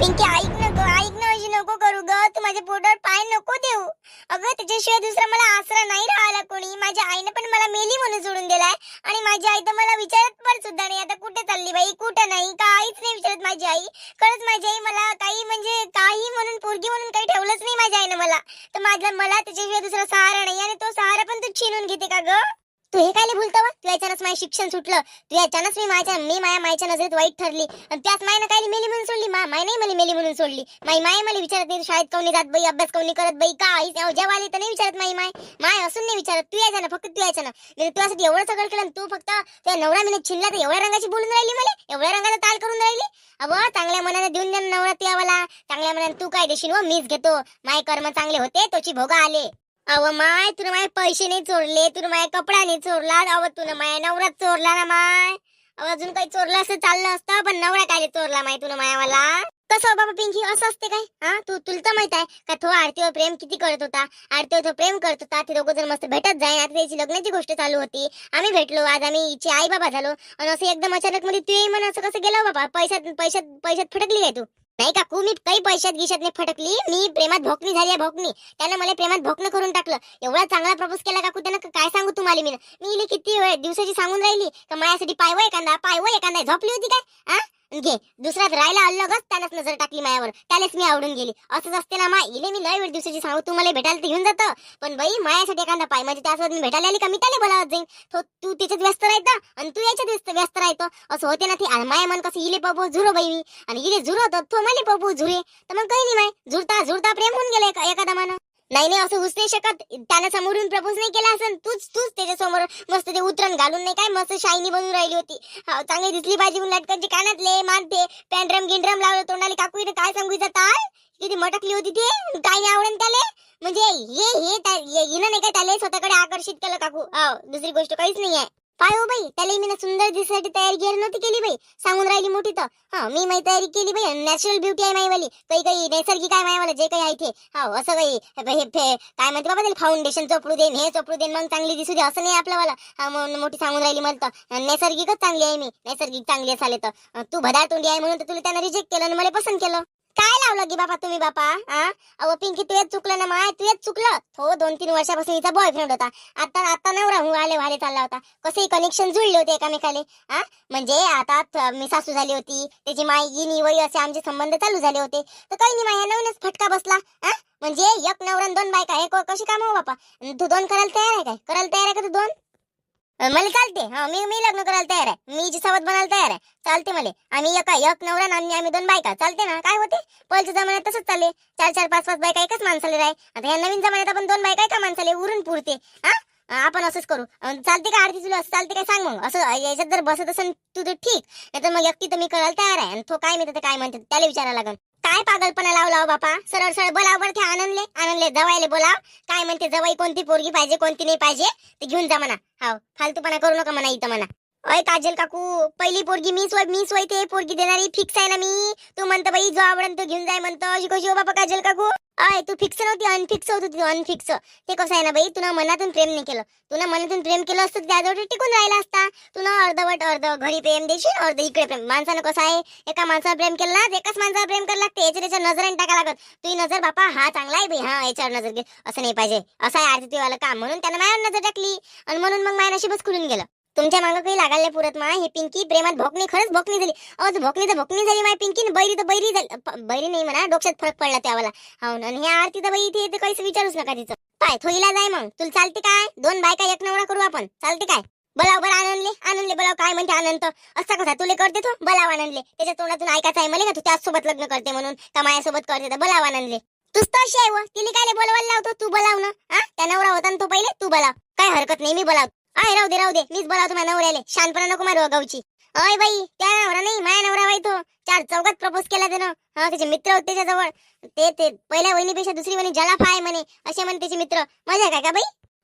पिंकी ऐक ना ग ऐक ना अशी नको करू ग. तू माझ्या पोटावर पाय नको देऊ. अगं त्याच्याशिवाय दुसरा मला आसरा नाही राहिला कोणी. माझ्या आईने पण मला मेली म्हणून सोडून दिलाय. आणि माझी आई तर मला विचारत पण सुद्धा नाही. आता कुठे चालली बाई? कुठं नाही? काहीच नाही विचारत माझी आई. खरंच माझी आई मला काही म्हणजे काही म्हणून पोरगी म्हणून काही ठेवलंच नाही माझ्या आईनं मला. तर माझा मला त्याच्याशिवाय दुसरा सहारा नाही. आणि तो सहारा पण तू छिनून घेते का ग? तू हे काय भूलतो वा? तू याच्यानंच माझं शिक्षण सुटलं. तू याच्यानंच मी माझ्या मी माया मायच्या नजरेत वाईट ठरली. आणि त्याच मायनं काय मेली म्हणून सोडली? मा माय नाही मला मेली म्हणून सोडली. माई माय मला विचारत नाही तू शाळेत कोणी जात बाई? अभ्यास कोणी करत बाई? काय जेव्हा आली तर नाही विचारत माई माय? माय असून नाही विचारत. तू यायचं ना फक्त तू यायचं ना नाही तुझ्यासाठी एवढं सगळं केलं तू फक्त त्या नवरा मिनिट छिनला तर एवढ्या रंगाची बोलून राहिली मला? एवढ्या रंगाचा ताल करून राहिली? अव चांगल्या मनाने देऊन द्या ना नवरा त्यावाला चांगल्या मनाने तू काय देशील व? मीच घेतो. माय कर्म चांगले होते तोची भोगा आले. अव माय तुला माय पैसे नाही चोरले तुला माय कपडा नाही चोरला अव तुला माय नवरा चोरला ना माय. अव अजून काही चोरलं असं चाललं असतं पण नवरा काय चोरला माय तुला मायावाला. कसं हो बाबा पिंकी असं असते काय? हा तू तुला तर माहीत आहे का तो आरतीवर प्रेम किती करत होता? आरतीवर तो प्रेम करत होता ते दोघं जण मस्त भेटत जाय आता त्याची लग्नाची गोष्ट चालू होती. आम्ही भेटलो आज आम्ही हिचे आई बाबा झालो आणि असं एकदम अचानक मध्ये तू ये म्हण असं कसं गेलं हो बाबा? पैशात पैशात पैशात फटकली काय तू? नाही काकू मी काही पैशात गिशात नाही फटकली मी प्रेमात भोकणी झाली आहे भोकणी त्यानं मला प्रेमात भोकणं करून टाकलं. एवढा चांगला प्रपोज केला काकू त्यानं काय सांगू तुम्हाला मी? मी इले किती वेळ दिवसाची सांगून राहिली? का माझ्यासाठी पायवं एखादा? पायवं एखादा? झोपली होती काय? हा घे. दुसऱ्यात राहायला अलगच त्यानंच नजर टाकली माझ्यावर त्यालाच मी आवडून गेली. असंच असते ना मा इले मी लय वेळ दिवसाची सांगू तू मला भेटायला तर घेऊन जातं. पण बाई मायासाठी एखादा पाय. म्हणजे त्यासोबत मी भेटायला आली का? मी त्याला बोलावत जाईन. तो तू तिच्यात व्यस्त राहता आणि तू याच्यात व्यस्त व्यस्त राहतो. असं होते ना ते. आणि माया मन कसं इले पपो झुरो बाई. मी आणि इले झुरो तो मला पपो झुरे. तर मग काही नाही माय. झुरता झुरता प्रेम होऊन गेलं एका एखादा मानं नाही नाही असं होऊच नाही शकत. त्यानं समोरून प्रपोज नाही केला असं तूच तूच त्याच्यासमोर मस्त ते उतरण घालून नाही काय मस्त शायनी बनून राहिली होती. चांगली दिसली पाहिजे म्हणून लटकनचे कानातले मानते पॅन्ड्रम गिंड्रम लावलं तोंडाला. काकू इथे काय सांगू ताल? किती मटकली होती ते. काय नाही आवडन त्याले. म्हणजे हे हे हिनं नाही काय त्याला स्वतःकडे आकर्षित केलं काकू. हो, दुसरी गोष्ट काहीच नाही आहे पाय हो बाई त्याला मी सुंदर दिसण्यासाठी तयारी घ्यायला नव्हती केली बाई. सांगून राहिली मोठी तर. हा मी माझी तयारी केली बाई. नॅचरल ब्युटी आहे माईवाली. काही काही नैसर्गिक आहे मायवाला जे काही आहे ते. हा असं काही हे- काय म्हणते बाबा त्याला? फाउंडेशन चोपडू देन हे चोपडू देन मग चांगली दिसू दे असं नाही आपल्यावाला. हा मोठी सांगून राहिली मला तर. नैसर्गिकच चांगली आहे मी. नैसर्गिक चांगली असाले तर. तू भदार तोंडी आहे म्हणून तर तुला त्यानं रिजेक्ट केलं आणि मला पसंत केलं. काय लावलं की बाबा तुम्ही बापा हा? अहो पिंकी तू चुकलं ना माय तू चुकलं. हो, तो दोन तीन वर्षापासून हिचा बॉयफ्रेंड होता. आता आता नवरा हून आले वाले चालला होता. कसे कनेक्शन जुळले होते एकामेकाले हा? म्हणजे आता मी सासू झाली होती त्याची माई गिनी वय असे आमचे संबंध चालू झाले होते. तर काही नाही माया नवीनच फटका बसला हा? म्हणजे एक नवरा दोन बायका हे कशी काम हो बापा? तू दोन करायला तयार आहे काय? करायला तयार आहे का तू दोन? मला चालते. हा मी मी लग्न करायला तयार आहे. मी जी सवत बनायला तयार आहे. चालते मला. आम्ही एका एक नवरा आणि आम्ही दोन बायका. चालते ना? काय होते? पहिल्या जमान्यात तसंच चालले. चार चार पाच पाच बायका एकाच माणसाला राय. आता या नवीन जमान्यात आपण दोन बायका एका माणसाला उरून पुरते. हा? आपण असंच करू. चालते का आरती तुला? असं चालते काय सांग मग. असं याच्यात जर बसत असेल तू तर ठीक. नाही तर मग एकटी तर मी करायला तयार आहे. आणि तो काय म्हणते तर काय म्हणते त्याला विचारायला लागेल काय पागलपणा लावला हो बापा? सरळ सरळ बोलाव बरं ते आनंदले. आनंदले जवायले बोलाव. काय म्हणते जवाई कोणती पोरगी पाहिजे कोणती नाही पाहिजे ते घेऊन जा म्हणा. हाव फालतूपणा करू नका म्हणा इथं म्हणा. अय काजल काकू पहिली पोरगी मीच वय मीच वय ते पोरगी देणारी फिक्स आहे ना मी. तू म्हणतो बाई जो आवडन तो घेऊन जाय म्हणतो. अशी कशी हो बापा काजल काकू? अय तू फिक्स नव्हती अनफिक्स होत होती अनफिक्स ते कसं आहे ना बाई तुला मनातून प्रेम नाही केलं. तुला मनातून प्रेम केलं असतं त्याजवळ टिकून राहिला असता. तुला अर्धवट अर्ध घरी प्रेम देशील अर्ध इकडे प्रेम. माणसानं कसं आहे एका माणसावर प्रेम केलं ना एकाच माणसावर प्रेम करायला लागते. याच्या त्याच्या नजरेने टाका लागत. तुझी नजर बापा हा चांगला आहे बाई हा याच्यावर नजर घे. असं नाही पाहिजे. असं आहे आरती वाला काम. म्हणून त्यानं माझ्यावर नजर टाकली. आणि म्हणून मग माझ्या नशीबच खुलून गेलं. तुमच्या मागं काही लागायला पुरत मा. हे पिंकी प्रेमात भोकणी खरंच भोकणी झाली. अहो भोकणी तर भोकणी झाली माय पिंकी बैरी तर बैरी झाली. बैरी नाही म्हणा डोक्यात फरक पडला त्यावाला. हो ना. आणि ह्या आरती तर बाई इथे काहीच विचारूच नका तिचं. पाय थोईला जाय मग. तुला चालते काय? दोन बायका एक नवरा करू आपण. चालते काय? बोलाव बरं आनंदले. आनंदले बोलाव काय म्हणते आनंद? असा कसा तुले करते तो? बोलाव आनंदले. त्याच्या तोंडातून ऐकायचं आहे मला का तू त्याच सोबत लग्न करते म्हणून? का माझ्यासोबत करते तर बोलाव आनंदले. तूच तर अशी आहे व तिला काय बोलवायला लावतो? तू बोलाव ना. हा? त्या नवरा होता ना तो पहिले? तू बोलाव. काय हरकत नाही मी बोलाव. आय राहू दे राहू दे. मीच बोलावतो माझ्या नवऱ्याले. शानपणा नको मारू गावची. अय बाई त्या नवरा नाही माया नवरा बाई तो. चार चौकात प्रपोज केला त्यानं. हा त्याचे मित्र होते त्याच्याजवळ. ते ते पहिल्या वहिनीपेक्षा दुसरी वहिनी जलाफा आहे म्हणे असे म्हणे त्याचे मित्र. मजा काय का बाई?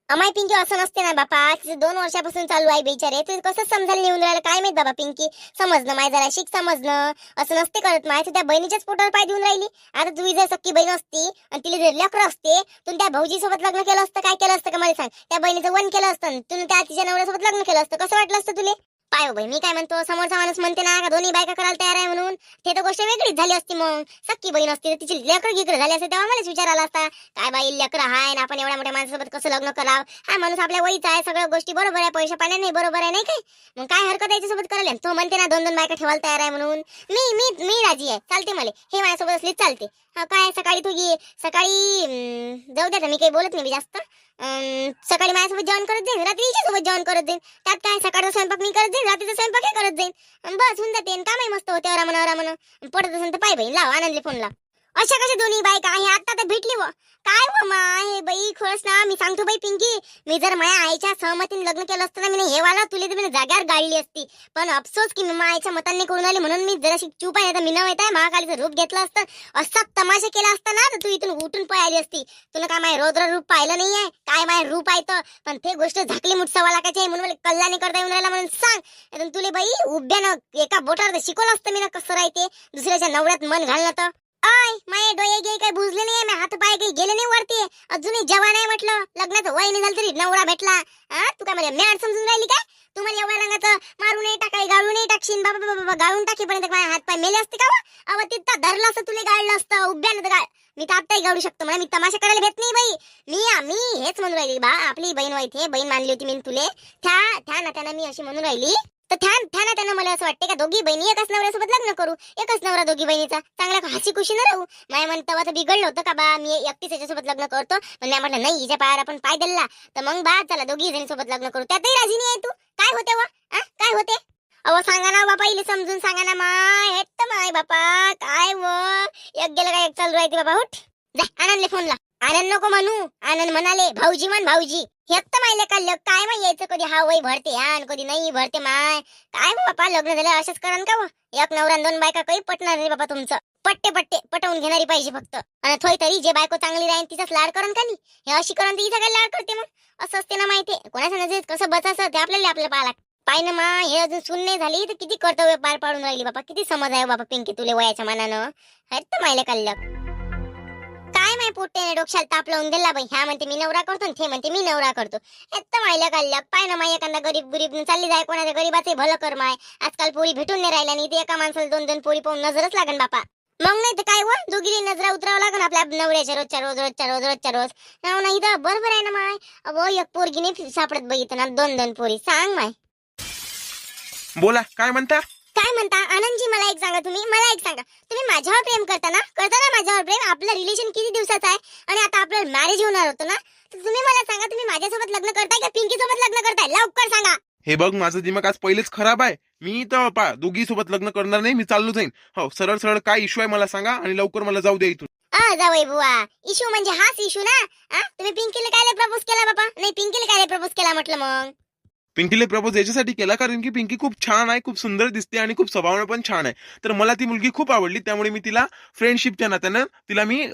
अमाय पिंकी असं नसते ना बापा. तिचं दोन वर्षापासून चालू आहे बिचारे. तू कसं समजायला नेऊन राहिलं? काय माहीत बाबा पिंकी? समजणं माय जरा शिक समजणं. असं नसते करत माय. तू त्या बहिणीच्याच पोटावर पाय देऊन राहिली. आता तुझी जर सक्की बहीण असती आणि तिला जर लेकर असते तू त्या भाऊजी सोबत लग्न केलं असतं काय केलं असतं का मला सांग? त्या बहिणीचं वन केलं असतं तू त्या तिच्या नवऱ्यासोबत लग्न केलं असतं. कसं वाटलं असतं तुले? पाय भाई बाई मी काय म्हणतो समोरचा माणूस म्हणते ना का दोन्ही बायका करायला तयार आहे म्हणून. ते तर गोष्ट वेगळीच झाली असती मग. सक्की बहीण असती तर तिची लेकर गिकर झाली असते तेव्हा मलाच विचार आला असता काय बाई लेकर हाय ना आपण एवढ्या मोठ्या माणसासोबत कसं लग्न करावं? हा माणूस आपल्या वयचा आहे सगळ्या गोष्टी बरोबर आहे पैसे पाण्या नाही बरोबर आहे नाही काय? मग काय हरकत आहे याच्यासोबत करायला? तो म्हणते ना दोन दोन बायका ठेवायला तयार आहे म्हणून. मी मी मी राजी आहे चालते मला. हे माझ्यासोबत असली चालते. काय सकाळी तू ये सकाळी जाऊ द्या मी काही बोलत नाही जास्त. अं, सकाळी माझ्यासोबत जेवण करत जाईन रात्री सोबत जेवण करत जाईन. त्यात काय सकाळचा स्वयंपाक मी करत जाईन रात्रीचा स्वयंपाक करत जाईन. बस होऊन जाते. आणि कामही मस्त होते रामन रामन पडत असेल तर पाय बहीण लाव आनंदले फोन लाव. अशा कशा दोन्ही बायका आहे? आता तर भेटली व. काय व मा हे बाई? खरंच ना. मी सांगतो बाई पिंकी मी जर माझ्या आईच्या सहमतीने लग्न केलं असतं ना मी हे वाला तुले तर मी जाग्यावर गाळली असती. पण अफसोस की मी माझ्या आईच्या मतांनी करून आली म्हणून मी जराशी चूप आहे तर मी न आहे महाकालीचं रूप घेतलं असतं. असा तमाशा केला असता ना तर तू इथून उठून पळाली असती. तुला काय माझ्या रौद्र रूप पाहिलं नाही आहे काय माझ्या रूप आहे तर. पण ते गोष्ट झाकली मुठ सव्वा आहे म्हणून मला कल्ला नाही करता येऊन राहिला म्हणून सांग. तुले बाई उभ्यानं एका बोटावर तर शिकवलं असतं मी ना कसं राहते? दुसऱ्याच्या नवऱ्यात मन घालणं तर. आय माझे डोळे गे काही बुजले नाही माझे हात पाय काही गेले नाही वरती. अजूनही जवान आहे म्हटलं. लग्नाचं वय नाही झालं तरी नवरा भेटला. हा तू काय म्हणजे मॅड समजून राहिली काय? तुम्हाला एवढ्या रंगाचं मारून टाकाय गाळूनही टाकशील बाबा बाबा बाबा गाळून टाकेपर्यंत माझे हात पाय मेले असते का अव तिथं धरलं असतं तुला गाळलं असतं उभ्यानं तर गाळ. मी तर आत्ताही गाळू शकतो मला मी तमाशा करायला भेट नाही बाई. मी मी हेच म्हणून राहिली बा आपली बहीण व्हायची बहीण मानली होती मी तुले. त्या त्या नात्यानं मी अशी म्हणून राहिली. तर त्या त्या नात्यानं मला असं वाटते का दोघी बहिणी एकाच नवऱ्यासोबत लग्न करू? एकच नवरा दोघी बहिणीचा. चांगला हसी खुशी न राहू. माय मन तेव्हा बिघडलं होतं का बा? मी एकटीच याच्यासोबत लग्न करतो. पण मी म्हटलं नाही हिच्या पायावर आपण पाय दिला तर मग बा चला दोघी जणी सोबत लग्न करू. त्यातही राजी नाही आहे तू. काय होते वा? आ? काय होते? अहो सांगा ना बापा इले समजून सांगा ना माय. हे तर माय बापा. काय व? एक गेलं काय एक चालू राहते बाबा उठ. जा आनंदले फोन ला आनंद नको म्हणू. आनंद म्हणाले भाऊजी म्हण भाऊजी हेच तर मायले लग काय माय यायचं? कधी हा वय भरते आण कधी नाही भरते माय. काय बापा लग्न झालं असंच करण का एक नवरा दोन बायका काही पटणार नाही बाबा तुमचं. पट्टे पट्टे पटवून घेणारी पाहिजे फक्त. आणि थोय तरी जे बायको चांगली राहील तिचाच लाड करण का हे अशी करण तिचा काय लाड करते मग? असं असते ना माहिती कोणाच्या नजरेत कसं बसायचं ते आपल्याला आपल्याला पाहा लागतं. पाय ना मा हे अजून सुन नाही झाली तर किती कर्तव्य पार पाडून राहिली बाबा किती समज आहे बाबा पिंकी तुले वयाच्या मानानं? आहेत तर मायला कल्लक पोट्याने डोक्याला ताप लावून दिला बाई. ह्या म्हणते मी नवरा करतो ते म्हणते मी नवरा करतो. तर मायला काढल्या पाय ना माय एखादा गरीब गरीब चालली जाय कोणाच्या गरीबाचे भलं कर माय. आजकाल पोरी भेटून नाही राहिल्या आणि ते एका माणसाला दोन दोन पोरी पाहून नजरच लागन बापा. मग नाही तर काय व? दोघी नजरा उतरावं लागन आपल्या नवऱ्याच्या रोजच्या रोज रोजच्या रोज रोजच्या रोज. नाव नाही तर बरोबर आहे ना माय? अगो एक पोरगी नाही सापडत बघितलं ना दोन दोन पोरी. सांग माय. बोला काय म्हणता? काय म्हणता? आनंदजी मला एक सांगा तुम्ही. मला एक सांगा. तुम्ही माझ्यावर प्रेम करता ना? करता ना माझ्यावर प्रेम? आपलं रिलेशन किती दिवसाचं आहे? आणि आता आपलं मॅरेज होणार होतं ना? तर तुम्ही मला सांगा तुम्ही माझ्यासोबत लग्न करताय का पिंकी सोबत लग्न करताय? लवकर सांगा. हे बघ माझं दिमाग आज पहिलेच खराब आहे. मी तर पा दोघी सोबत लग्न करणार नाही मी चाललो जाईन हो सरळ सरळ काय इश्यू आहे मला सांगा आणि लवकर मला जाऊ द्या इथून. आ जावई बुवा. इशू म्हणजे हाच इशू ना? आ तुम्ही पिंकीला काय प्रपोज केला बाबा नाही पिंकीला काय प्रपोज केला म्हटलं मग? पिंकीला प्रपोज याच्यासाठी केला कारण की पिंकी खूप छान आहे खूप सुंदर दिसते आणि खूप स्वभावानं पण छान आहे. तर मला ती मुलगी खूप आवडली त्यामुळे मी तिला फ्रेंडशिपच्या नात्यानं तिला मी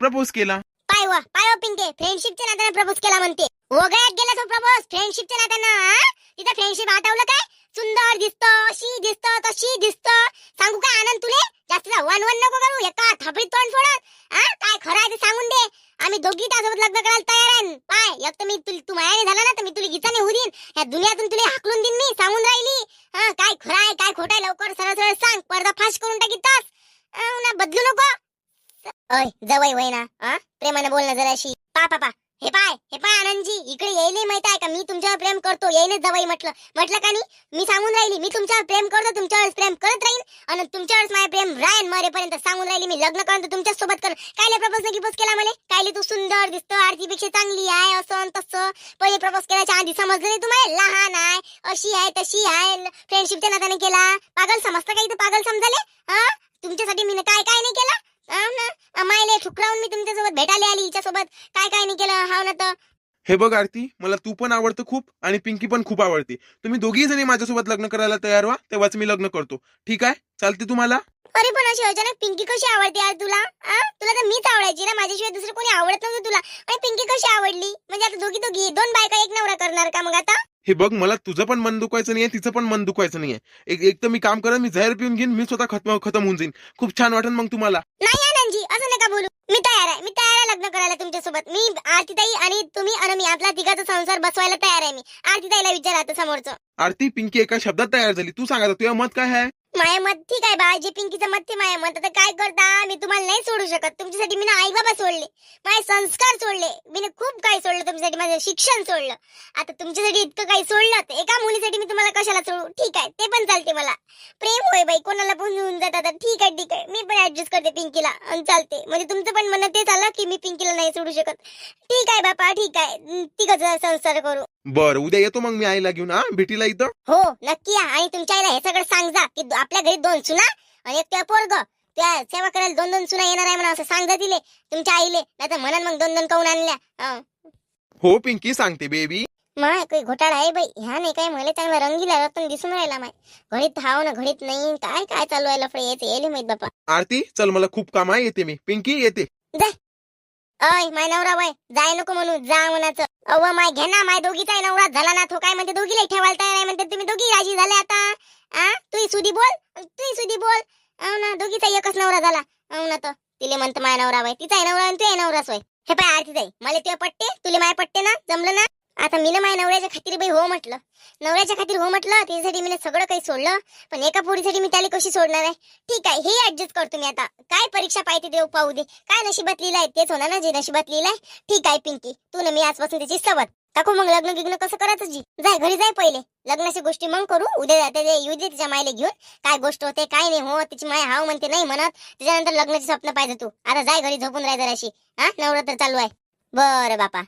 प्रपोज केला. पाय वा पाय वा पिंके फ्रेंडशिपच्या नात्यानं प्रपोज केला म्हणते. वगळ्यात गेला तो प्रपोज फ्रेंडशिपच्या नात्यानं तिथं फ्रेंडशिप आठवलं काय? सुंदर दिसतो अशी दिसतो तशी दिसतो. सांगू काय आनंद तुले? जास्त वन वन नको करू एका थापडीत तोंड फोडत. हा काय खरं आहे ते सांगून दे. आम्ही दोघी त्यासोबत लग्न करायला तयार आहे. पाय एक तर मी तुला तू मायाने झाला ना तर तुला गीताने होऊ देईन दुनियातून तुला हाकलून देईन मी सांगून राहिली. हा काय खरं आहे काय खोटं आहे लवकर सरळ सरळ सांग पडदा फाश करून टाकी तास. ना बदलू नको. अय जवळ वय ना हा प्रेमाने ना जराशी. पा पा पा. हे पाय हे पाय आनंदजी इकडे येईल माहीत आहे का? मी तुमच्यावर प्रेम करतो. येईनच जवळ म्हटलं. म्हटलं का नाही मी सांगून राहिली मी तुमच्यावर प्रेम करतो तुमच्यावर प्रेम करत राहीन. आणि तुमच्यावर माझे प्रेम राहील मरेपर्यंत सांगून राहिली मी लग्न करतो तुमच्यासोबत कर कायले प्रपोज नाही प्रपोज केला मला? कायले तू सुंदर दिसतो आरतीपेक्षा चांगली आहे असं तसं. पहिले प्रपोज केल्याच्या आधी समजलं नाही तुम्हाला? लहान आहे अशी आहे तशी आहे फ्रेंडशिपच्या नात्याने केला. पागल समजतं काही तर पागल समजाले? हा? तुमच्यासाठी मी काय काय नाही केलं? मायले ठुकरावून मी तुमच्यासोबत भेटायला आली हिच्यासोबत. काय काय नाही केलं हाव ना तर? हे बघ आरती मला तू पण आवडतं खूप आणि पिंकी पण खूप आवडते. तुम्ही दोघी जणी माझ्यासोबत लग्न करायला तयार व्हा तेव्हाच मी लग्न करतो. ठीक आहे? चालते तुम्हाला? अरे पण अशी अचानक पिंकी कशी आवडते यार तुला? आ? तुला तर मीच आवडायची ना माझ्याशिवाय दुसरं कोणी आवडत नव्हतं तुला. आणि पिंकी कशी आवडली? म्हणजे आता दोघी दोघी दोन बायका एक नवरा करणार का मग आता? हे बघ मला तुझं पण मन दुखवायचं नाहीये तिचं पण मन दुखवायचं नाहीये. एक एक तर मी काम करत मी जहर पिऊन घेईन मी स्वतः खतम खतम होऊन जाईन. खूप छान वाटेल मग तुम्हाला. नाही आनंदजी असं नका बोलू. मी तयार आहे मी तयार आहे लग्न करायला तुमच्यासोबत. मी आरतीताई आणि तुम्ही आणि मी आपला तिघाचा संसार बसवायला तयार आहे मी. आरतीताईला विचारा आता समोरचं. आरती पिंकी एका शब्दात तयार झाली. तू सांगा तुझं मत काय आहे? माया मत ठीक आहे बाळाजी पिंकीचं मत ते माया मत आता काय करता? मी तुम्हाला नाही सोडू शकत. तुमच्यासाठी मी आई बाबा सोडले. माझे संस्कार सोडले. मी खूप काही सोडलं तुमच्यासाठी. माझं शिक्षण सोडलं. आता तुमच्यासाठी इतकं काही सोडलं तर एका मुलीसाठी मी तुम्हाला कशाला सोडू? ठीक आहे ते पण चालते मला. प्रेम होय बाई कोणाला पण होऊन जातात. आता ठीक आहे ठीक आहे. मी पण ऍडजस्ट करते पिंकीला आणि चालते. म्हणजे तुमचं पण म्हणणं तेच आलं की मी पिंकीला नाही सोडू शकत. ठीक आहे बापा ठीक आहे. तिघच संसार करू. बर उद्या येतो मग मी आईला घेऊन हा? भेटीला इथं? हो नक्की या. आणि तुमच्या आईला हे सगळं सांग जा की दो- आपल्या घरी दोन सुना आणि एक त्या पोरग. त्या सेवा करायला दोन दोन सुना येणार आहे म्हणा असं सांग जा तिले तुमच्या आईले. नाही तर मग दोन दोन काऊन आणल्या. हं. हो पिंकी सांगते बेबी. माय काही घोटाळा आहे बाई. ह्या नाही काय मला चांगला रंगीला रतन दिसून राहिला माय. घडीत हाव ना घडीत नाही. काय काय चालू आहे लफडे? यायचे येले माहीत बापा. आरती चल मला खूप काम आहे येते मी. पिंकी येते. अय माय नवरा बाय. जाय नको म्हणू जा म्हणाचं अव माय घे ना माय दोघीचा नवरा झाला ना तो काय म्हणते दोघीला ठेवायला तयार आहे म्हणते तुम्ही दोघी राजी झाले आता. आ? तू सुधी बोल तू सुधी बोल. अहो ना दोघीचा एकच नवरा झाला. अहो ना तर तिले म्हणतं माय नवरा बाय तिचा नवरा आणि तू नवरा सोय हे पाय आरती जाई मला ते पट्टे तुले माय पट्टे ना जमलं ना? आता मी ना माझ्या नवऱ्याच्या खातीर बाई हो म्हटलं. नवऱ्याच्या खातीर हो म्हटलं त्याच्यासाठी मी सगळं काही सोडलं पण एका पोरीसाठी मी त्याला कशी सोडणार आहे? ठीक आहे हे ऍडजस्ट करतो मी आता. काय परीक्षा पाहिजे देव पाहू दे. काय नशिबात लिहिलंय तेच होणार ना जे नशिबात लिहिलंय ठीक आहे पिंकी. तू ना मी आजपासून त्याची सवत. टाकू मग लग्न गिग्न कसं करायचं जी? जाय घरी जाय पहिले. लग्नाची गोष्टी मग करू. उद्या जाते येऊ दे तिच्या मायले घेऊन. काय गोष्ट होते काय नाही हो तिची माय हाव म्हणते नाही म्हणत. त्याच्यानंतर लग्नाची स्वप्न पाहिजे तू. आता जाय घरी झोपून राह जराशी. हा नवरात्र चालू आहे. बरं बापा.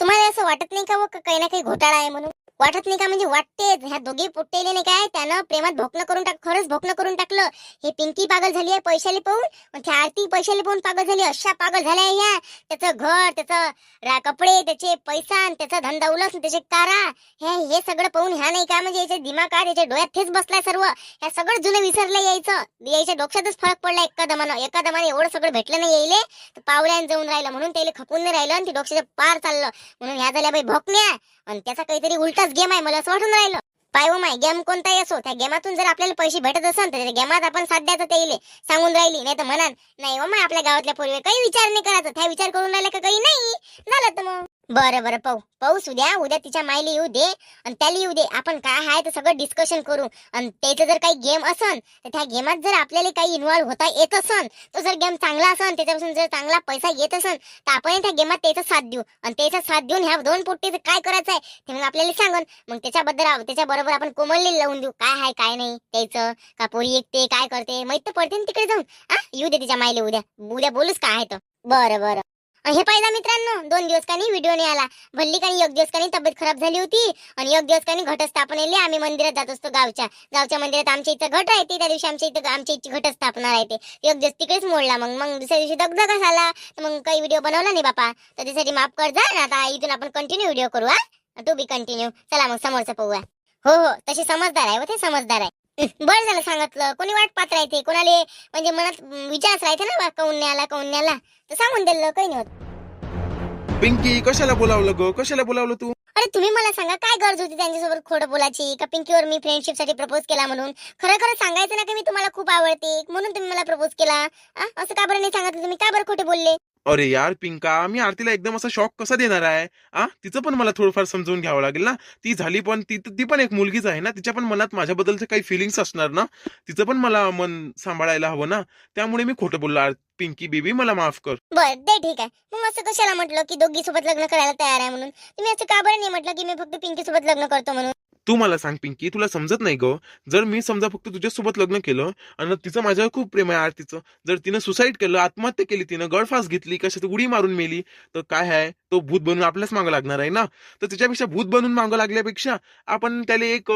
तुम्हाला असं वाटत नाही का हो व काही ना काही घोटाळा आहे म्हणून? वाटत नाही का? म्हणजे वाटते ह्या दोघी पुट्टेले नाही काय? त्यानं प्रेमात भोकणं करून टाक खरंच भोकणं करून टाकलं. हे पिंकी पागल झाली आहे पैशाले पाहून. त्या आरती पैशाले पाहून पागल झाली अशा पागल झाल्या ह्या. त्याचं घर त्याचं रा- कपडे त्याचे पैसा आणि त्याचा धंदा उलस त्याचे कारा. हे हे सगळं पाहून ह्या नाही का? म्हणजे याचे दिमागात याच्या डोळ्यात तेच बसलाय सर्व. ह्या सगळं जुनं विसरलं यायचं. यायच्या डोक्यातच फरक पडला एका दमानं. एका दमाने एवढं सगळं भेटलं नाही यायले. तर पावल्यान जाऊन राहिलं. म्हणून त्याला खपून नाही राहिलं आणि ते डोक्याच्या पार चाललं. म्हणून ह्या झाल्या बाई भोकण्या. आणि त्याचा काहीतरी उलटा एकच गेम आहे मला सोडून वाटून राहिलं. पाय ओ माय गेम कोणताही असो त्या गेमातून जर आपल्याला पैसे भेटत असेल तर त्या गेमात आपण साथ द्यायचं ते इले. सांगून राहिली नाही तर म्हणाल नाही ओ माय आपल्या गावातल्या पूर्वी काही विचार नाही करायचा त्या विचार करून राहिला का काही नाही? झालं तर मग. बरं बरं पाहू. पाऊस उद्या उद्या तिच्या मायला येऊ दे आणि त्याला येऊ दे. आपण काय आहे ते सगळं डिस्कशन करू. आणि त्याचं जर काही गेम असन तर त्या गेमात जर आपल्याला काही इन्व्हॉल्व होता येत असन तो जर गेम चांगला असन त्याच्यापासून जर चांगला पैसा येत असन तर आपण त्या गेमात त्याचा साथ देऊ. आणि त्याचा साथ देऊन ह्या दोन पोट्टीचं काय करायचं आहे ते मग आपल्याला सांगून. मग त्याच्याबद्दल त्याच्याबरोबर आपण कोमलली लावून देऊ. काय आहे काय नाही त्याचं का पोरी एकते काय करते माहीत तर पडते ना तिकडे जाऊन. आ? येऊ दे तिच्या मायले उद्या. उद्या बोलूच काय आहे तर. बरं बरं. हे पाहिजे मित्रांनो दोन दिवस काही व्हिडिओ नाही आला. भल्ली काही एक दिवस काही तब्येत खराब झाली होती आणि एक दिवस काही घटस्थापनेले आम्ही मंदिरात जात असतो गावच्या. गावच्या मंदिरात आमच्या इथं घट राहते त्या दिवशी आमच्या इथं आमच्या इथची घटस्थापना राहते. एक दिवस तिकडेच मोडला. मग मग दुसऱ्या दिवशी दगदगच आला तर मग काही व्हिडिओ बनवला नाही बापा. तर त्यासाठी माफ कर जा ना. आता इथून आपण कंटिन्यू व्हिडिओ करू हा. टू बी कंटिन्यू चला मग समोरचं पाहूया. हो हो. तशी समजदार आहे व ते समजदार आहे. बरं झालं सांगितलं. कोणी वाट पाहत राहते? कोणाले म्हणजे मनात विचारच राहते ना बा काऊन नाही आला काऊन नाही आला तर सांगून दिलं काही नाही होत. पिंकी कशाला बोलावलं ग? कशाला बोलावलं तू? अरे तुम्ही मला सांगा काय गरज होती त्यांच्यासोबत खोडं बोलायची? का पिंकीवर मी फ्रेंडशिपसाठी प्रपोज केला म्हणून? खरं खरं सांगायचं ना की मी तुम्हाला खूप आवडते. म्हणून तुम्ही मला प्रपोज केला. आ? असं का बरं नाही सांगितलं? तुम्ही का बरं खोटे बोलले? अरे यार पिंका मी आरतीला एकदम असा शॉक कसा देणार आहे? आ? तिचं पण मला थोडंफार समजून घ्यावं लागेल ना? ती झाली पण ती ती पण एक मुलगीच आहे ना? तिच्या पण मनात माझ्याबद्दलचे काही फिलिंग्स असणार ना? तिचं पण मला मन सांभाळायला हवं ना? त्यामुळे मी खोटं बोललो. आर- पिंकी बेबी मला माफ कर. बर ते ठीक आहे. मग असं कशाला म्हटलं की दोघी सोबत लग्न करायला तयार आहे म्हणून? तुम्ही असं का बरं नाही म्हटलं की मी फक्त पिंकी सोबत लग्न करतो म्हणून? तू मला सांग पिंकी तुला समजत नाही ग. जर मी समजा फक्त तुझ्यासोबत लग्न केलं आणि तिचं माझ्यावर खूप प्रेम आहे आरतीचं जर तिनं सुसाईड केलं आत्महत्या केली तिनं गळफास घेतली कशात उडी मारून मेली तर काय आहे? तो भूत बनून आपल्याच मागं लागणार आहे ना? तर त्याच्यापेक्षा भूत बनून मागं लागल्यापेक्षा आपण त्याला एक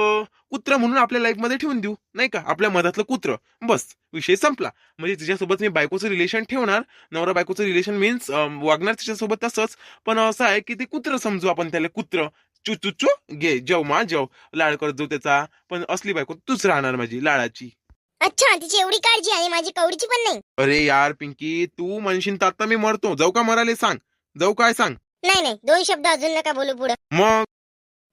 कुत्र म्हणून आपल्या लाईफमध्ये ठेवून देऊ नाही का? आपल्या मधातलं कुत्र. बस. विषय संपला. म्हणजे तिच्यासोबत मी बायकोचं रिलेशन ठेवणार. नवरा बायकोचं रिलेशन मीन्स वागणार तिच्यासोबत तसंच. पण असं आहे की ते कुत्र समजू आपण त्याला कुत्र. चू चू चू घे जेव मा जेव. लाड करत जाऊ त्याचा. पण असली बायको तूच राहणार माझी लाडाची. अच्छा तिची एवढी काळजी आणि माझी कवडीची पण नाही. अरे यार पिंकी तू म्हणशील तर आता मी मरतो. जाऊ का मराले सांग? जाऊ काय सांग? नाही नाही दोन शब्द अजून नका बोलू पुढं. मग?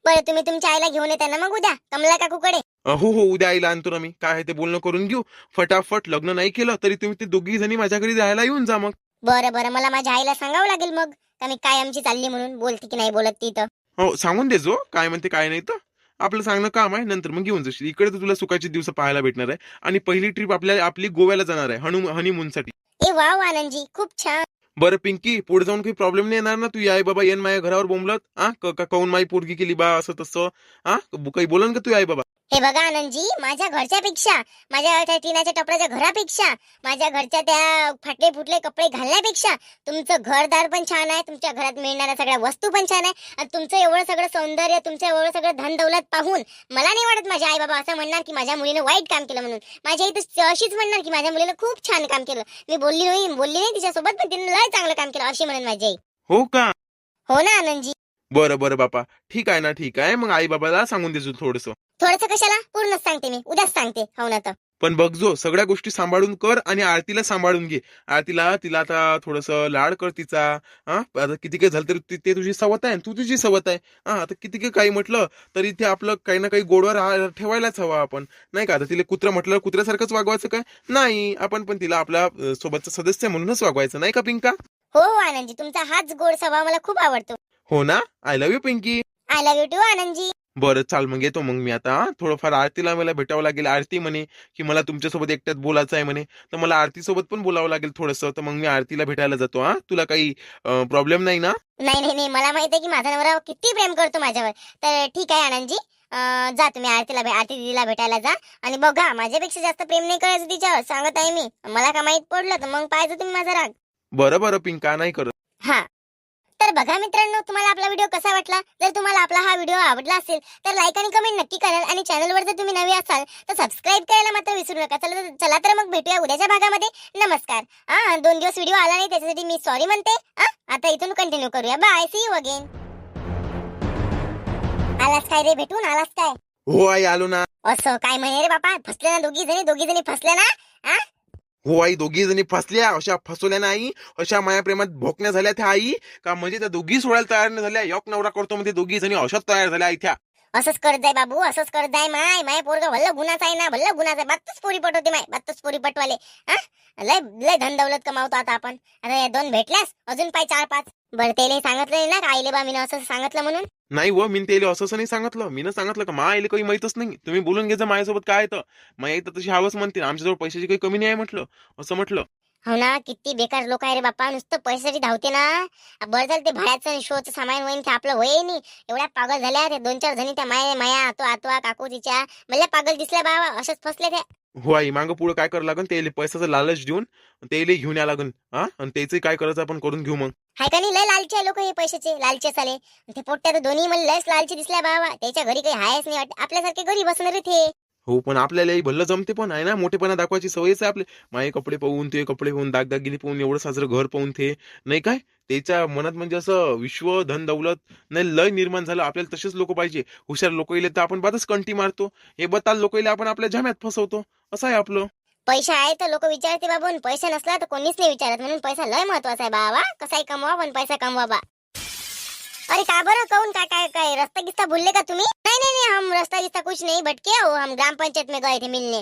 बरं तुम्ही तुमच्या आईला घेऊन येता ना मग उद्या. कमला काकूकडे. हो हो उद्या आईला आणतो ना मी. काय आहे ते बोलणं करून घेऊ. फटाफट लग्न नाही केलं तरी तुम्ही ते दोघी जणी माझ्या घरी राहायला येऊन जा मग. बरं बरं मला माझ्या आईला सांगावं लागेल मग. का मी काय आमची चालली म्हणून? बोलते की नाही बोलत ती तर. हो सांगून देजो काय म्हणते काय नाही तर. आपलं सांगणं काम आहे नंतर मग घेऊन जाशील. इकडे तर तुला सुखाचे दिवस पाहायला भेटणार आहे. आणि पहिली ट्रिप आपल्या आपली गोव्याला जाणार आहे हनु हनीमूनसाठी ए वाव आनंदजी. खूप छान. बरं पिंकी पुढे जाऊन काही प्रॉब्लेम नाही येणार ना? तू आई बाबा येन माझ्या घरावर बोंबलत. का काऊन माई पोरगी केली बा असं तसं. आ ब- काही बोलन का तू आई बाबा? हे बघा आनंदजी माझ्या घरच्या पेक्षा माझ्या त्या टिनाच्या टपऱ्याच्या घरापेक्षा माझ्या घरच्या त्या फाटले फुटले कपडे घालण्यापेक्षा तुमचं घरदार पण छान आहे तुमच्या घरात मिळणाऱ्या सगळ्या वस्तू पण छान आहे आणि तुमचं एवढं सगळं सौंदर्य तुमचं एवढं सगळं धन दौलत पाहून मला नाही वाटत माझ्या आई बाबा असं म्हणणार की माझ्या मुलीनं वाईट काम केलं म्हणून. माझ्या आई अशीच म्हणणार की माझ्या मुलीनं खूप छान काम केलं. मी बोलली नाही बोलली नाही तिच्यासोबत पण तिने लय चांगलं काम केलं अशी म्हणून माझी आई. हो का? हो ना आनंदजी. बरं बरं बापा. ठीक आहे ना ठीक आहे. मग आई बाबाला सांगून देजो थोडस. थोडस कशाला? पूर्णच सांगते मी. उद्याच सांगते. हो ना तर. पण बघ जो सगळ्या गोष्टी सांभाळून कर आणि आरतीला सांभाळून घे. आरतीला तिला आता थोडस लाड कर तिचा. हा? आता किती काही झालं तरी ती- ते तुझी सवत आहे तू तुझी सवत आहे. हा? आता किती काही काही म्हटलं तरी ते आपलं काही ना काही गोडवर ठेवायलाच हवं आपण. नाही का? आता तिला कुत्रा म्हटलं कुत्र्यासारखंच वागवायचं काय? नाही. आपण पण तिला आपल्या अं, सोबतचा सदस्य म्हणूनच वागवायचं. नाही का पिंका? हो हो आनंदजी तुमचा हाच गोड स्वभाव मला खूप आवडतो. हो ना? I love you Pinky I love you too Anandji बरं चाल मग येतो मग मी आता. थोडंफार आरतीला मला भेटावं लागेल. आरती म्हणे की मला तुमच्यासोबत एकट्यात बोलायचं आहे म्हणे. तर मला आरती सोबत पण बोलावं लागेल थोडंसं. तर मग मी आरतीला भेटायला जातो हा. तुला काही प्रॉब्लेम नाही ना? नाही नाही नाही. मला माहीत आहे की माझा नवरा किती प्रेम करतो माझ्यावर. तर ठीक आहे आनंदजी अं, जा तुम्ही आरतीला भे- आरती दिदीला भेटायला जा. आणि बघा माझ्यापेक्षा जास्त प्रेम नाही करायचं तिच्यावर. सांगत आहे मी. मला का माहीत पडलं तर मग पाहिजे तुम्ही माझा राग. बरं बरं पिंका नाही करत. हा. तर बघा मित्रांनो तुम्हाला आपला व्हिडिओ कसा वाटला? जर तुम्हाला आपला हा व्हिडिओ आवडला असेल तर लाईक आणि कमेंट नक्की कराल आणि चॅनलवर जर तुम्ही नवे असाल तर सबस्क्राईब करायला मात्र विसरू नका. चला तर- चला तर मग भेटूया उद्याच्या भागामध्ये. नमस्कार. हा दोन दिवस व्हिडिओ आला नाही त्याच्यासाठी मी सॉरी म्हणते. हा आता इथून कंटिन्यू करूया. बाय सी यू अगेन आलास काय रे भेटून? आलास काय? हो आई आलो ना. असं काय म्हणे रे बापा? फसले ना दोघी जणी दोघी जणी फसल्या ना? हा हो आई दोघी जणी फसल्या अशा फसवल्या नाही अशा माया प्रेमात भोकण्या झाल्या त्या आई. का म्हणजे त्या दोघी सोडायला तयार नाही झाल्या यक नवरा करतो म्हणजे दोघी जणी अशाच तयार झाल्या इथ्या असंच करत जाय बाबू असंच करत जाय माय माय पोरग भल्ल गुन्हाचा आहे ना भल्ल गुन्हाचा आहे. बातच पोरी पटवते माय बातच पोरी पटवाले. हा? लय लय धन दौलत कमावतो आता आपण. आता या दोन भेटल्यास अजून पाय चार पाच. बरं त्याला सांगितलं ना का आईले बा मी असं सांगितलं म्हणून? नाही व मी त्याला असं असं नाही सांगितलं. मी सांगितलं का मा आईला काही माहितच नाही. तुम्ही बोलून घ्यायचं माझ्यासोबत काय तर. माई तर तशी हवंच म्हणते आमच्याजवळ पैशाची काही कमी नाही आहे म्हटलं. असं म्हटलं. हो ना किती बेकार लोक आहे रे बाप्पा. नुसतं पैशासाठी धावते ना. बरं झालं ते भाड्याचं शोचं सामान होईन ते आपलं होय नाही. एवढ्या पागल झाल्या ते दोन चार जणी त्या माया माया आतो आतवा काकू तिच्या मला पागल दिसल्या बाबा. अशाच फसले त्या. हो आई मागं पुढे काय करावं लागेल त्याला पैशाचं लालच देऊन त्याला घेऊन या लागेल हा आणि त्याचं काय करायचं आपण करून घेऊ मग. हाय का नाही? लय लालचे लोक हे पैशाचे लालचे साले. ते पोट्ट्या दोन्ही मला लयच लालचे दिसल्या बाबा. त्याच्या घरी काही हायच नाही वाटत. आपल्यासारखे घरी बसणार ते. हो पण आपल्यालाही भल्लं जमते पण आहे ना? मोठेपणा दाखवायची सवयच आहे आपले. माये कपडे पाहून ते कपडे पाहून दागदागिनी पाहून एवढं साजरं घर पाहून ते. नाही काय? त्याच्या मनात म्हणजे असं विश्व धन दौलत नाही लय निर्माण झालं. आपल्याला तसेच लोक पाहिजे. हुशार लोक येले तर आपण बातच कंटी मारतो. हे बताल लोक येले आपण आपल्या जाम्यात फसवतो. असं आहे आपलं. पैसा आहे तर लोक विचारते, बाबा पण पैसा नसला तर कोणीच नाही विचारत. म्हणून पैसा लय महत्वाचा आहे, बाबा. कसाही कमवा, पण पैसा कमवा बा अरे, का बरं? कहून काय काय काय? रास्ता किस्ता भूलले का तुम्ही? नहीं नहीं नहीं, हम रास्ता किस्ता कुछ नहीं. भटके हो, हम ग्राम पंचायत में गए थे मिलने.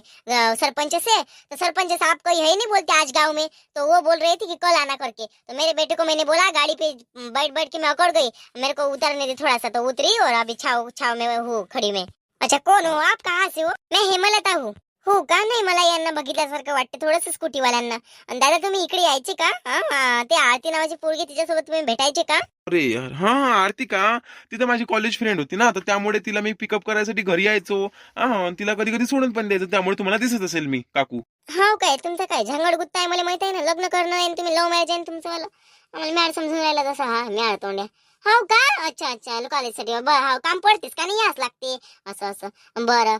सरपंच से तो सरपंच साहब कोई है नहीं बोलते आज गाँव में. तो वो बोल रहे थे कि कल आना करके. तो मेरे बेटे को मैंने बोला, गाड़ी पे बैठ बैठ के मैं अकड़ गई. मेरे को उतरने दे थोड़ा सा तो उतरी और अभी छाव छाव में हूँ खड़ी में. अच्छा कौन हो? आप कहाँ से हो? मैं हेमलता हूँ. हो का नाही? मला यांना बघितल्यासारखं वाटतं थोडस स्कूटीवाल्यांना. आणि दादा तुम्ही इकडे यायचे का? हा, हा, ते आरती नावाची पोरगी तिच्यासोबत तुम्ही भेटायचे का? अरे यार हा हा, आरती का? तिथं माझी कॉलेज फ्रेंड होती ना तर त्यामुळे तिला मी पिकअप करायसाठी घरी यायचो. हा तिला कधी कधी सोडून पण द्यायचं त्यामुळे तुम्हाला दिसत असेल मी काकू. हो काय तुमचं काय? झंगड गुत्ता आहे मला माहीत आहे ना लग्न करणं आहे आणि तुम्ही लव्ह मॅरेज आहे ना तुमचं मला आम्हाला मॅड समजून राहिला तसा. हा मॅड तोंड्या हो का? अच्छा अच्छा. कॉलेजसाठी बरं हो काम पडतेस का? नाही यास लागते. असं असं. बरं.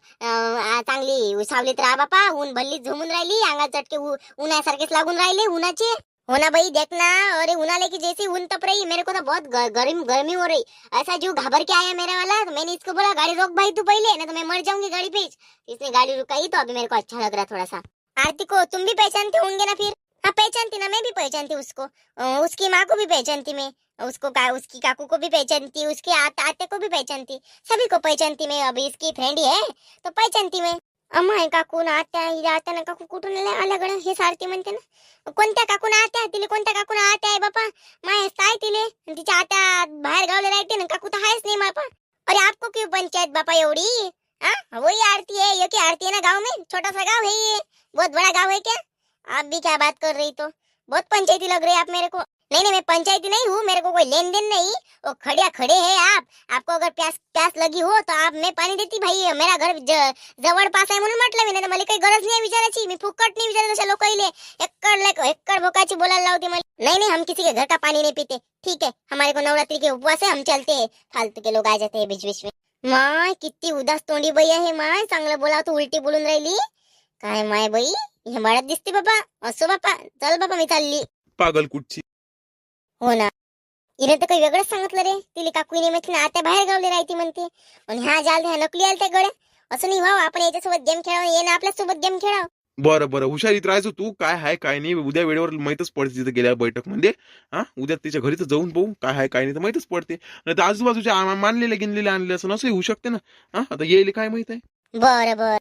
चांगली. सावलीत राहा बापा. ऊन भल्ली झुमून राहिली. अंगात चटके उन्हासारखेच लागून राहिले उन्हाचे. हो ना भाई देख ना. अरे उन्हाले की जैसी ऊन तप रही. मेरे को तो बहुत गर्म गर्मी हो रही. ऐसा जो घबर के आया मेरा वाला? तो मैंने इसको बोला गाड़ी रोक भाई तू पहले ना तो मैं मर जाऊंगी गाड़ी पे. इसने गाड़ी रुकाई तो अभी मेरे को अच्छा लग रहा थोड़ा सा। आरती को तुम भी पहचानते होंगे ना फिर? हाँ पहचानती ना मैं भी पहचानती उसको। उसकी माँ को भी पहचानती मैं। उसको का उसकी काकू को भी पहचानती उसके आत, आते को भी पहचानती। सभी को पहचानती मैं। अभी इसकी फ्रेंड ही है तो पहचानती मैं। अम्मा आहे काकू ना आत्या हिला आत्या ना काकू कुठून आल्या आल्याकडं हे सारथी म्हणते ना। कोणत्या काकू ना आत्या तिले कोणत्या काकू ना आत्या आहे बापा? माय काय तिले तिच्या आत्या बाहेर गावले राहते ना काकू तर आहेच नाही बापा। अरे आपको क्यों पंचायत बापा एवढी? हाँ वही आरती है ये की आरती है ना गाँव में? छोटा सा गाँव है ये बहुत बड़ा गाँव है क्या? आप भी क्या बात कर रही तो? बहुत पंचायती लग रही है आप मेरे को। नहीं नहीं, मैं पंचायती नहीं हूँ, मेरे को कोई लेन देन नहीं। वो खड़िया खड़े हैं आप। आपको अगर प्यास प्यास लगी हो तो आप मैं पाणी देती भाई। मेरा घर ज- जवळपास आहे म्हणून म्हटलं मी तर मला गरज नाही विचारायची. मी फुकट नाही विचारत अशा लोकांना. एक्कड लायक एक्कड भोकाची बोलायला नहीं नहीं, हम किसी के घर का पानी नहीं पीते. ठीक है हमारे को नवरात्रि के उपवास है, हम चलते हैं. फालतू के लोग आ जाते हैं बीच बीच में. माँ कितनी उदास तोंडी भैया है माँ चांगलं बोला तू उलटी बोलून राहिली. काय माय बाई? हे मळत दिसते बाबा. असो बापा. चल बाबा मी चालली. पागल कुठची? हो ना. हिने तर काही वेगळंच सांगितलं रे. तिला काकुईने म्हटलं आता बाहेर गावले राहते म्हणते. आणि ह्या जाल ह्या नकली आलत्या गड्या. असं नाही व्हावं आपण याच्यासोबत गेम खेळावं ये ना आपल्यासोबत गेम खेळावं. बरं बरं. हुशारीत राहायचो तू. काय आहे काय नाही. उद्या वेळेवर माहीतच पडते तिथे गेल्या बैठकमध्ये हा? उद्या तिच्या घरी तर जाऊन पाहू. काय आहे काय नाही तर माहीतच पडते. नाही तर आजूबाजूच्या आ- मानलेले गिनलेले आणले असं असंही होऊ शकते ना. हा? आता येईल काय माहीत आहे? बरं बरं.